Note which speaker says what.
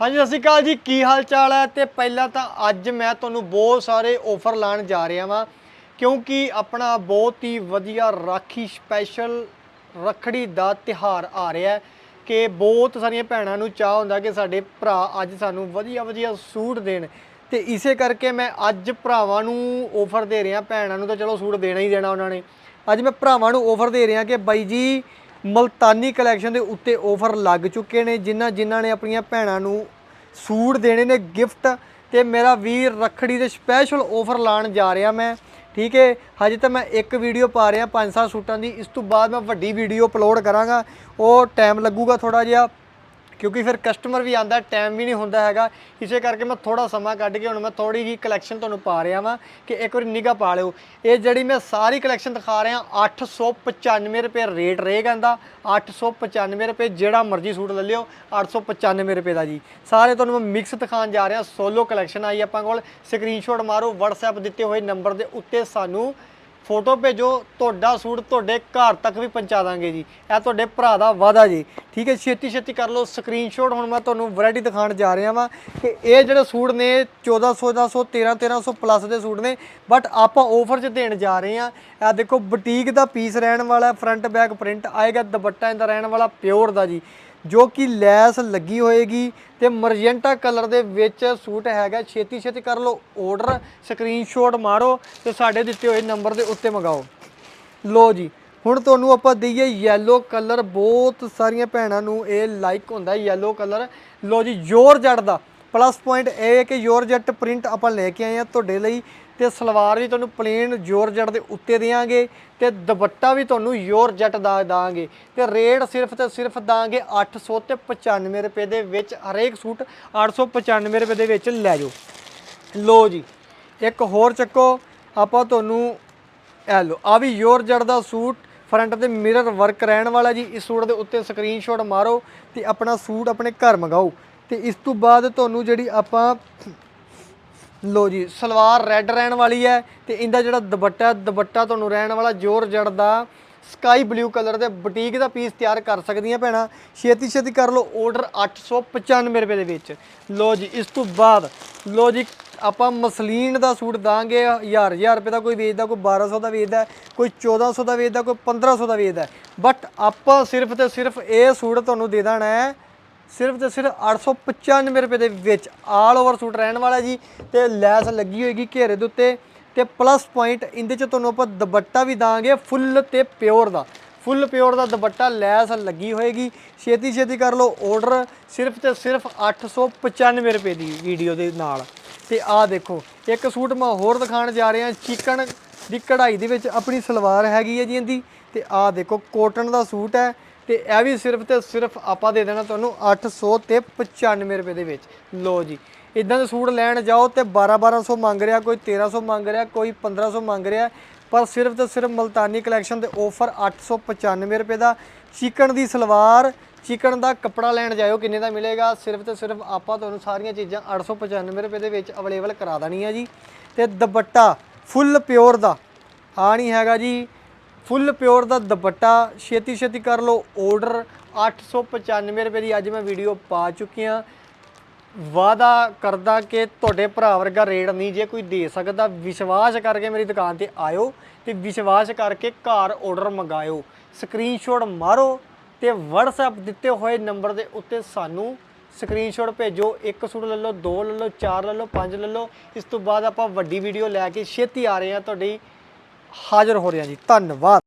Speaker 1: ਹਾਂਜੀ, ਸਤਿ ਸ਼੍ਰੀ ਅਕਾਲ ਜੀ। ਕੀ ਹਾਲ ਚਾਲ ਹੈ? ਤੇ ਪਹਿਲਾਂ ਤਾਂ ਅੱਜ ਮੈਂ ਤੁਹਾਨੂੰ ਬਹੁਤ ਸਾਰੇ ਆਫਰ ਲਾਣ ਜਾ ਰਿਹਾ ਵਾਂ, ਕਿਉਂਕਿ ਆਪਣਾ ਬਹੁਤ ਹੀ ਵਧੀਆ ਰਾਖੀ ਸਪੈਸ਼ਲ ਰੱਖੜੀ ਦਾ ਤਿਹਾਰ ਆ ਰਿਹਾ ਹੈ ਕਿ ਬਹੁਤ ਸਾਰੀਆਂ ਭੈਣਾਂ ਨੂੰ ਚਾਹ ਹੁੰਦਾ ਕਿ ਸਾਡੇ ਭਰਾ ਅੱਜ ਸਾਨੂੰ ਵਧੀਆ ਵਧੀਆ ਸੂਟ ਦੇਣ। ਤੇ ਇਸੇ ਕਰਕੇ ਮੈਂ ਅੱਜ ਭਰਾਵਾਂ ਨੂੰ ਆਫਰ ਦੇ ਰਿਹਾ। ਭੈਣਾਂ ਨੂੰ ਤਾਂ ਚਲੋ ਸੂਟ ਦੇਣਾ ਹੀ ਦੇਣਾ ਉਹਨਾਂ ਨੇ। ਅੱਜ ਮੈਂ ਭਰਾਵਾਂ ਨੂੰ ਆਫਰ ਦੇ ਰਿਹਾ ਕਿ ਬਾਈ ਜੀ ਮਲਤਾਨੀ ਕਲੈਕਸ਼ਨ ਦੇ ਉੱਤੇ ਆਫਰ ਲੱਗ ਚੁੱਕੇ ਨੇ, ਜਿਨ੍ਹਾਂ ਜਿਨ੍ਹਾਂ ਨੇ ਆਪਣੀਆਂ ਭੈਣਾਂ ਨੂੰ ਸੂਟ ਦੇਣੇ ਨੇ, ਗਿਫਟ। ਤੇ ਮੇਰਾ ਵੀਰ ਰੱਖੜੀ ਦੇ ਸਪੈਸ਼ਲ ਆਫਰ ਲਾਣ ਜਾ ਰਿਹਾ ਮੈਂ। ਠੀਕ ਹੈ ਹਜੇ ਤਾਂ ਮੈਂ ਇੱਕ ਵੀਡੀਓ ਪਾ ਰਿਹਾ ਪੰਜ ਸੱਤ ਸੂਟਾਂ ਦੀ। ਇਸ ਤੋਂ ਬਾਅਦ ਮੈਂ ਵੱਡੀ ਵੀਡੀਓ ਅਪਲੋਡ ਕਰਾਂਗਾ। ਉਹ ਟਾਈਮ ਲੱਗੂਗਾ ਥੋੜਾ ਜਿਹਾ। ਕਿਉਂਕਿ ਫਿਰ ਕਸਟਮਰ ਵੀ ਆਂਦਾ ਟਾਈਮ ਵੀ ਨਹੀਂ ਹੁੰਦਾ ਹੈਗਾ। ਇਸੇ ਕਰਕੇ ਮੈਂ ਥੋੜਾ ਸਮਾਂ ਕੱਢ ਕੇ ਹੁਣ ਮੈਂ ਥੋੜੀ ਜੀ ਕਲੈਕਸ਼ਨ ਤੁਹਾਨੂੰ ਪਾ ਰਿਹਾ ਵਾਂ ਕਿ ਇੱਕ ਵਾਰੀ ਨਿਗਾ ਪਾ ਲਿਓ। ਇਹ ਜਿਹੜੀ ਮੈਂ ਸਾਰੀ ਕਲੈਕਸ਼ਨ ਦਿਖਾ ਰਿਹਾ 895 ਰੁਪਏ ਰੇਟ ਰਹੇਗਾ ਇਹਦਾ 895 ਰੁਪਏ ਜਿਹੜਾ ਮਰਜ਼ੀ ਸੂਟ ਲੈ ਲਿਓ 895 ਰੁਪਏ ਦਾ ਜੀ। ਸਾਰੇ ਤੁਹਾਨੂੰ ਮੈਂ ਮਿਕਸ ਦਿਖਾਉਣ ਜਾ ਰਿਹਾ ਸੋਲੋ ਕਲੈਕਸ਼ਨ ਆਈ ਆਪਾਂ ਕੋਲ। ਸਕਰੀਨਸ਼ਾਟ ਮਾਰੋ, WhatsApp ਦਿੱਤੇ ਹੋਏ ਨੰਬਰ ਦੇ ਉੱਤੇ ਸਾਨੂੰ ਫੋਟੋ ਭੇਜੋ, ਤੁਹਾਡਾ ਸੂਟ ਤੁਹਾਡੇ ਘਰ ਤੱਕ ਵੀ ਪਹੁੰਚਾ ਦਾਂਗੇ ਜੀ। ਇਹ ਤੁਹਾਡੇ ਭਰਾ ਦਾ ਵਾਅਦਾ ਜੀ। ਠੀਕ ਹੈ ਛੇਤੀ ਛੇਤੀ ਕਰ ਲਓ। ਸਕਰੀਨਸ਼ਾਟ ਹੁਣ ਮੈਂ ਤੁਹਾਨੂੰ ਵੈਰਾਈਟੀ ਦਿਖਾਉਣ ਜਾ ਰਿਹਾ ਵਾਂ ਕਿ ਇਹ ਜਿਹੜੇ ਸੂਟ ਨੇ 1400 ਦਾ 100 13 1300 ਪਲੱਸ ਦੇ ਸੂਟ ਨੇ। ਬਟ ਆਪਾਂ ਆਫਰ 'ਚ ਦੇਣ ਜਾ ਰਹੇ ਹਾਂ। ਇਹ ਦੇਖੋ ਬੁਟੀਕ ਦਾ ਪੀਸ ਰਹਿਣ ਵਾਲਾ ਫਰੰਟ ਬੈਕ ਪ੍ਰਿੰਟ ਆਏਗਾ, ਦੁਪੱਟਾ ਇਹਦਾ ਰਹਿਣ ਵਾਲਾ ਪਿਓਰ ਦਾ ਜੀ। ਜੋ ਕਿ ਲੈਸ ਲੱਗੀ ਹੋਏਗੀ ਤੇ ਮਰਜੈਂਟਾ ਕਲਰ ਦੇ ਵਿੱਚ ਸੂਟ ਹੈਗਾ। ਛੇਤੀ ਛੇਤੀ ਕਰ ਲਓ ਆਰਡਰ ਸਕਰੀਨਸ਼ਾਟ ਮਾਰੋ ਤੇ ਸਾਡੇ ਦਿੱਤੇ ਹੋਏ ਨੰਬਰ ਦੇ ਉੱਤੇ ਮੰਗਾਓ। ਲੋ ਜੀ, ਹੁਣ ਤੁਹਾਨੂੰ ਆਪਾਂ ਦਈਏ yellow ਕਲਰ ਬਹੁਤ ਸਾਰੀਆਂ ਭੈਣਾਂ ਨੂੰ ਇਹ ਲਾਈਕ ਹੁੰਦਾ yellow ਕਲਰ ਲੋ ਜੀ, ਜ਼ੋਰ ਜੜ ਪਲੱਸ ਪੁਆਇੰਟ ਇਹ ਹੈ ਕਿ ਜੋਰਜਟ ਪ੍ਰਿੰਟ ਆਪਾਂ ਲੈ ਕੇ ਆਏ ਆ ਤੁਹਾਡੇ ਲਈ ਤੇ ਸਲਵਾਰ ਵੀ ਤੁਹਾਨੂੰ ਪਲੇਨ ਜੋਰਜਟ ਦੇ ਉੱਤੇ ਦੇਵਾਂਗੇ ਤੇ ਦੁਪੱਟਾ ਵੀ ਤੁਹਾਨੂੰ ਜੋਰਜਟ ਦਾ ਦਾਂਗੇ ਤੇ ਰੇਟ ਸਿਰਫ ਤੇ ਸਿਰਫ ਦਾਂਗੇ 800 ਤੇ 95 ਰੁਪਏ ਦੇ ਵਿੱਚ, ਹਰੇਕ ਸੂਟ 895 ਰੁਪਏ ਦੇ ਵਿੱਚ ਲੈ ਜਾਓ। ਲੋ ਜੀ, ਇੱਕ ਹੋਰ ਚੱਕੋ, ਆਪਾਂ ਤੁਹਾਨੂੰ ਇਹ ਲੋ ਆ ਵੀ ਯੋਰ ਦਾ ਸੂਟ, ਫਰੰਟ ਤੇ ਮਿਰਰ ਵਰਕ ਰਹਿਣ ਵਾਲਾ ਜੀ, ਇਸ ਸੂਟ ਦੇ ਉੱਤੇ ਸਕਰੀਨਸ਼ਾਟ ਮਾਰੋ ਤੇ ਆਪਣਾ ਸੂਟ ਆਪਣੇ ਘਰ ਮੰਗਾਓ। ਤੇ ਇਸ ਤੋਂ ਬਾਅਦ ਤੁਹਾਨੂੰ ਜਿਹੜੀ ਆਪਾਂ ਲੋ ਜੀ, ਸਲਵਾਰ ਰੈੱਡ ਰਹਿਣ ਵਾਲੀ ਹੈ ਤੇ ਇਹਦਾ ਜਿਹੜਾ ਦੁਪੱਟਾ ਦੁਪੱਟਾ ਤੁਹਾਨੂੰ ਰਹਿਣ ਵਾਲਾ ਜੋਰ ਜੜ ਦਾ ਸਕਾਈ ਬਲੂ ਕਲਰ ਦੇ ਬੁਟੀਕ ਦਾ ਪੀਸ ਤਿਆਰ ਕਰ ਸਕਦੀਆਂ ਭੈਣਾਂ। ਛੇਤੀ ਛੇਤੀ ਕਰ ਲਓ ਆਰਡਰ 895 ਰੁਪਏ ਦੇ ਵਿੱਚ। ਲੋ ਜੀ, ਇਸ ਤੋਂ ਬਾਅਦ ਲੋ ਜੀ, ਆਪਾਂ ਮਸਲੀਨ ਦਾ ਸੂਟ ਦਾਂਗੇ, ਹਜ਼ਾਰ ਹਜ਼ਾਰ ਰੁਪਏ ਦਾ ਕੋਈ ਵੇਚਦਾ, ਕੋਈ 1200 ਦਾ ਵੇਚਦਾ, ਕੋਈ 1400 ਦਾ ਵੇਚਦਾ, ਕੋਈ 1500 ਦਾ ਵੇਚਦਾ। ਬਟ ਆਪਾਂ ਸਿਰਫ ਤੇ ਸਿਰਫ ਇਹ ਸੂਟ ਤੁਹਾਨੂੰ ਦੇ ਦੇਣਾ ਹੈ ਸਿਰਫ ਤੇ ਸਿਰਫ 895 ਰੁਪਏ ਦੇ ਵਿੱਚ ਆਲ ਓਵਰ ਸੂਟ ਰਹਿਣ ਵਾਲਾ ਜੀ ਤੇ ਲੈਸ ਲੱਗੀ ਹੋਏਗੀ ਘੇਰੇ ਦੇ ਉੱਤੇ ਤੇ ਪਲੱਸ ਪੁਆਇੰਟ ਇਹਦੇ ਚ ਤੁਹਾਨੂੰ ਆਪਾਂ ਦੁਪੱਟਾ ਵੀ ਦਾਂਗੇ ਫੁੱਲ ਤੇ ਪਿਓਰ ਦਾ। ਫੁੱਲ ਪਿਓਰ ਦਾ ਦੁਪੱਟਾ ਲੈਸ ਲੱਗੀ ਹੋਏਗੀ। ਛੇਤੀ ਛੇਤੀ ਕਰ ਲਓ ਆਰਡਰ ਸਿਰਫ ਤੇ ਸਿਰਫ 895 ਰੁਪਏ ਦੀ ਵੀਡੀਓ ਦੇ ਨਾਲ। ਤੇ ਆਹ ਦੇਖੋ, ਇੱਕ ਸੂਟ ਮੈਂ ਹੋਰ ਦਿਖਾਉਣ ਜਾ ਰਿਹਾ, ਚਿਕਨ ਦੀ ਕਢਾਈ ਦੇ ਵਿੱਚ ਆਪਣੀ ਸਲਵਾਰ ਹੈਗੀ ਹੈ ਜੀ ਇਹਦੀ। ਤੇ ਆਹ ਦੇਖੋ ਕੋਟਨ ਦਾ ਸੂਟ ਹੈ। ਤੇ ਇਹ ਵੀ ਸਿਰਫ ਤੇ ਸਿਰਫ ਆਪਾਂ ਦੇ ਦੇਣਾ ਤੁਹਾਨੂੰ 800 ਤੇ 95 ਰੁਪਏ ਦੇ ਵਿੱਚ। ਲੋ ਜੀ, ਇਦਾਂ ਦੇ ਸੂਟ ਲੈਣ ਜਾਓ ਤੇ 12 1200 ਮੰਗ ਰਿਹਾ, ਕੋਈ 1300 ਮੰਗ ਰਿਹਾ, ਕੋਈ 1500 ਮੰਗ ਰਿਹਾ, ਪਰ ਸਿਰਫ ਤੇ ਸਿਰਫ ਮਲਤਾਨੀ ਕਲੈਕਸ਼ਨ ਦੇ ਆਫਰ 895 ਰੁਪਏ ਦਾ। ਚਿਕਨ ਦੀ ਸਲਵਾਰ, ਚਿਕਨ ਦਾ ਕੱਪੜਾ ਲੈਣ ਜਾਇਓ, ਕਿੰਨੇ ਦਾ ਮਿਲੇਗਾ? ਸਿਰਫ ਤੇ ਸਿਰਫ ਆਪਾਂ ਤੁਹਾਨੂੰ ਸਾਰੀਆਂ ਚੀਜ਼ਾਂ 895 ਰੁਪਏ ਦੇ ਵਿੱਚ ਅਵੇਲੇਬਲ ਕਰਾ ਦੇਣੀ ਦੇਣੀਆਂ ਜੀ। ਤੇ ਦੁਪੱਟਾ ਫੁੱਲ ਪਿਓਰ ਦਾ ਆ ਨਹੀਂ ਹੈਗਾ ਜੀ। ਫੁੱਲ ਪਿਓਰ ਦਾ ਦੁਪੱਟਾ। ਛੇਤੀ ਛੇਤੀ ਕਰ ਲਓ ਆਰਡਰ 895 ਰੁਪਏ ਦੀ ਅੱਜ ਮੈਂ ਵੀਡੀਓ ਪਾ ਚੁੱਕੀ ਹਾਂ। ਵਾਦਾ ਕਰਦਾ ਕਿ ਤੁਹਾਡੇ ਭਰਾ ਵਰਗਾ ਰੇਟ ਨਹੀਂ ਜੇ ਕੋਈ ਦੇ ਸਕਦਾ। ਵਿਸ਼ਵਾਸ ਕਰਕੇ ਮੇਰੀ ਦੁਕਾਨ ਤੇ ਆਇਓ ਤੇ ਵਿਸ਼ਵਾਸ ਕਰਕੇ ਘਰ ਆਰਡਰ ਮੰਗਾਇਓ। ਸਕਰੀਨਸ਼ਾਟ ਮਾਰੋ ਤੇ WhatsApp ਦਿੱਤੇ ਹੋਏ ਨੰਬਰ ਦੇ ਉੱਤੇ ਸਾਨੂੰ ਸਕਰੀਨਸ਼ਾਟ ਭੇਜੋ। ਇੱਕ ਸੂਟ ਲੈ ਲਓ, ਦੋ ਲੈ ਲਓ, ਚਾਰ ਲੈ ਲਓ, ਪੰਜ ਲੈ ਲਓ। ਇਸ ਤੋਂ ਬਾਅਦ ਆਪਾਂ ਵੱਡੀ ਵੀਡੀਓ ਲੈ ਕੇ ਛੇਤੀ ਆ ਰਹੇ ਹਾਂ ਤੁਹਾਡੀ ਹਾਜ਼ਰ ਹੋ ਰਿਹਾ ਜੀ। ਧੰਨਵਾਦ।